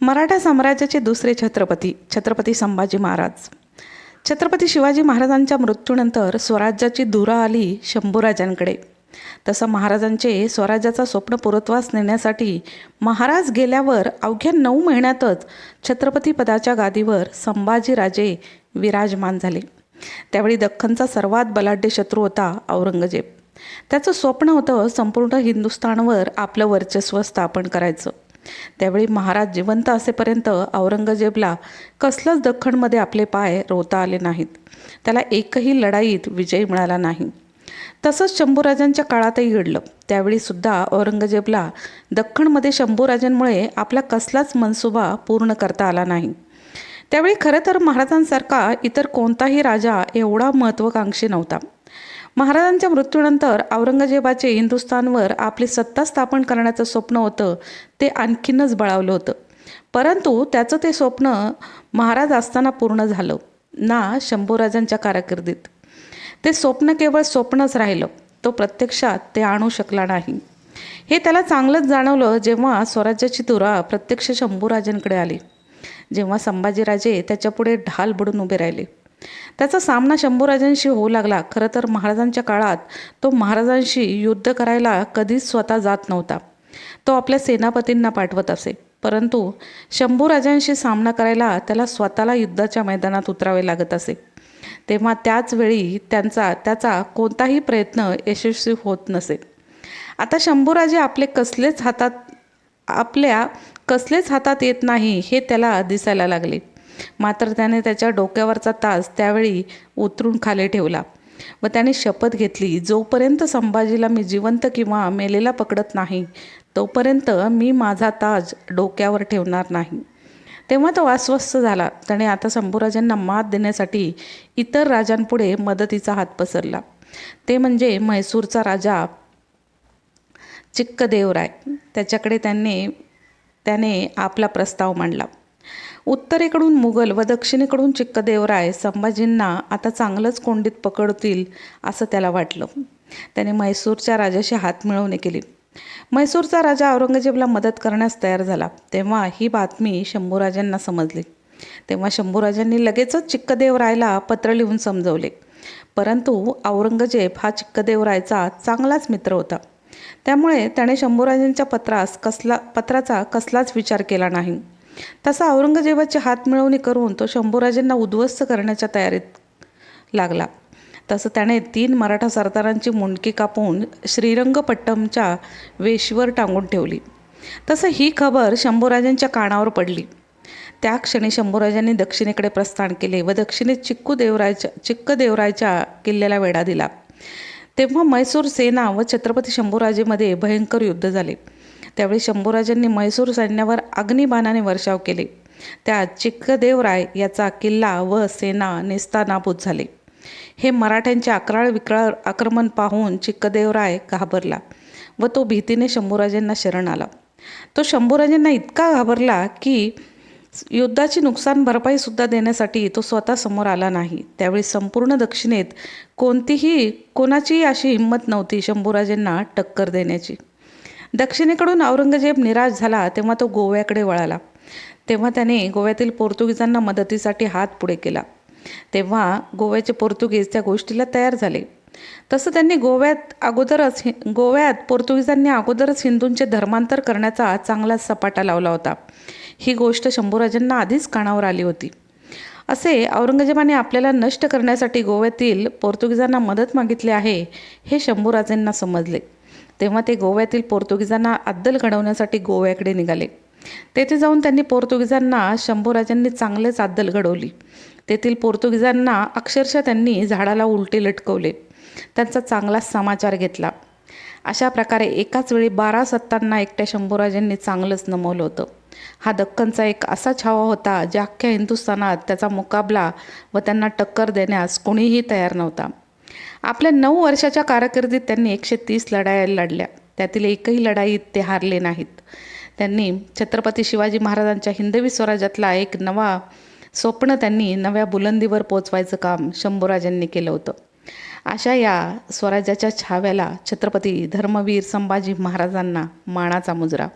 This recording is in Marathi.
मराठा साम्राज्याचे दुसरे छत्रपती छत्रपती संभाजी महाराज. छत्रपती शिवाजी महाराजांच्या मृत्यूनंतर स्वराज्याची धुरा आली शंभूराजांकडे. तसं महाराजांचे स्वराज्याचा स्वप्न पुरत्वास नेण्यासाठी महाराज गेल्यावर अवघ्या नऊ महिन्यातच छत्रपती पदाच्या गादीवर संभाजीराजे विराजमान झाले. त्यावेळी दख्खनचा सर्वात बलाढ्य शत्रू होता औरंगजेब. त्याचं स्वप्न होतं संपूर्ण हिंदुस्थानवर आपलं वर्चस्व स्थापन करायचं. त्यावेळी महाराज जिवंत असेपर्यंत औरंगजेबला कसलंच दख्खनमध्ये आपले पाय रोवता आले नाहीत. त्याला एकही लढाईत विजय मिळाला नाही. तसंच शंभूराजांच्या काळातही घडलं. त्यावेळीसुद्धा औरंगजेबला दख्खणमध्ये शंभूराजांमुळे आपला कसलाच मनसुबा पूर्ण करता आला नाही. त्यावेळी खरं तर महाराजांसारखा इतर कोणताही राजा एवढा महत्त्वाकांक्षी नव्हता. महाराजांच्या मृत्यूनंतर औरंगजेबाचे हिंदुस्थानवर आपली सत्ता स्थापन करण्याचं स्वप्न होतं ते आणखीनच बळावलं होतं. परंतु त्याचं ते स्वप्न महाराज असताना पूर्ण झालं ना शंभूराजांच्या कारकिर्दीत. ते स्वप्न केवळ स्वप्नच राहिलं तो प्रत्यक्षात ते आणू शकला नाही. हे त्याला चांगलंच जाणवलं जेव्हा स्वराज्याची तुरा प्रत्यक्ष शंभूराजांकडे आली. जेव्हा संभाजीराजे त्याच्यापुढे ढाल बुडून उभे राहिले. त्याचा सामना शंभूराजांशी होऊ लागला. खरं तर महाराजांच्या काळात तो महाराजांशी युद्ध करायला कधीच स्वतः जात नव्हता. तो आपल्या सेनापतींना पाठवत असे. परंतु शंभूराजांशी सामना करायला त्याला स्वतःला युद्धाच्या मैदानात उतरावे लागत असे. तेव्हा त्याच वेळी त्यांचा त्याचा कोणताही प्रयत्न यशस्वी होत नसे. आता शंभूराजे आपले कसलेच हातात आपल्या कसलेच हातात येत नाही हे त्याला दिसायला लागले. मात्र त्याने त्याच्या डोक्यावरचा तास त्यावेळी उतरून खाली ठेवला व त्याने शपथ घेतली जोपर्यंत संभाजीला मी जिवंत किंवा मेलेला पकडत नाही तोपर्यंत मी माझा ताज डोक्यावर ठेवणार नाही. तेव्हा तो अस्वस्थ झाला. त्याने आता शंभूराजांना मात देण्यासाठी इतर राजांपुढे मदतीचा हात पसरला. ते म्हणजे म्हैसूरचा राजा चिक्कदेवराय. त्याच्याकडे त्यांनी त्याने आपला प्रस्ताव मांडला. उत्तरेकडून मुघल व दक्षिणेकडून चिक्कदेवराय संभाजींना आता चांगलंच कोंडीत पकडतील असं त्याला वाटलं. त्याने म्हैसूरच्या राजाशी हात मिळवणी केली. म्हैसूरचा राजा औरंगजेबला मदत करण्यास तयार झाला. तेव्हा ही बातमी शंभूराजांना समजली. तेव्हा शंभूराजांनी लगेचच चिक्कदेवरायला पत्र लिहून समजवले. परंतु औरंगजेब हा चिक्कदेवरायचा चांगलाच मित्र होता. त्यामुळे त्याने शंभूराजांच्या पत्रास कसला पत्राचा कसलाच विचार केला नाही. तसा औरंगजेबाची हात मिळवणी करून तो शंभूराजांना उद्ध्वस्त करण्याच्या तयारीत लागला. तसं त्याने तीन मराठा सरदारांची मुंडकी कापून श्रीरंगपट्टमच्या वेशीवर टांगून ठेवली. तसं ही खबर शंभूराजांच्या कानावर पडली. त्या क्षणी शंभूराजांनी दक्षिणेकडे प्रस्थान केले व दक्षिणेत चिक्कू देवरायच्या चिक्कदेवरायच्या किल्ल्याला वेढा दिला. तेव्हा मैसूर सेना व छत्रपती शंभूराजेमध्ये भयंकर युद्ध झाले. त्यावेळी शंभूराजांनी म्हैसूर सैन्यावर अग्निबाणाने वर्षाव केले. त्यात चिक्कदेवराय याचा किल्ला व सेना नेस्तानाबूत झाले. हे मराठ्यांचे अकराळ विक्राळ आक्रमण पाहून चिक्कदेवराय घाबरला व तो भीतीने शंभूराजांना शरण आला. तो शंभूराजांना इतका घाबरला की युद्धाची नुकसान भरपाईसुद्धा देण्यासाठी तो स्वतः समोर आला नाही. त्यावेळी संपूर्ण दक्षिणेत कोणतीही कोणाचीही अशी हिंमत नव्हती शंभूराजांना टक्कर देण्याची. दक्षिणेकडून औरंगजेब निराश झाला तेव्हा तो गोव्याकडे वळाला. तेव्हा त्याने गोव्यातील पोर्तुगीजांना मदतीसाठी हात पुढे केला. तेव्हा गोव्याचे पोर्तुगीज त्या गोष्टीला तयार झाले. तसं त्यांनी गोव्यात अगोदरच हि गोव्यात पोर्तुगीजांनी अगोदरच हिंदूंचे धर्मांतर करण्याचा चांगलाच सपाटा लावला होता. ही गोष्ट शंभूराजांना आधीच कानावर आली होती. असे औरंगजेबाने आपल्याला नष्ट करण्यासाठी गोव्यातील पोर्तुगीजांना मदत मागितली आहे हे शंभूराजांना समजले. तेव्हा ते गोव्यातील पोर्तुगीजांना अद्दल घडवण्यासाठी गोव्याकडे निघाले. तेथे जाऊन त्यांनी पोर्तुगीजांना शंभूराजांनी चांगलेच अद्दल घडवली. तेथील पोर्तुगीजांना अक्षरशः त्यांनी झाडाला उलटे लटकवले. त्यांचा चांगलाच समाचार घेतला. अशा प्रकारे एकाच वेळी बारा सत्तांना एकट्या शंभूराजांनी चांगलंच नमवलं होतं. हा दक्कनचा एक असा छावा होता ज्या अख्ख्या हिंदुस्थानात त्याचा मुकाबला व त्यांना टक्कर देण्यास कोणीही तयार नव्हता. आपल्या नऊ वर्षाच्या कारकिर्दीत त्यांनी एकशे तीस लढाया लढल्या. त्यातील एकही लढाईत ते हारले नाहीत. त्यांनी छत्रपती शिवाजी महाराजांच्या हिंदवी स्वराज्यातला एक नवा स्वप्न त्यांनी नव्या बुलंदीवर पोचवायचं काम शंभूराजांनी केलं होतं. अशा या स्वराज्याच्या छाव्याला छत्रपती धर्मवीर संभाजी महाराजांना मानाचा मुजरा.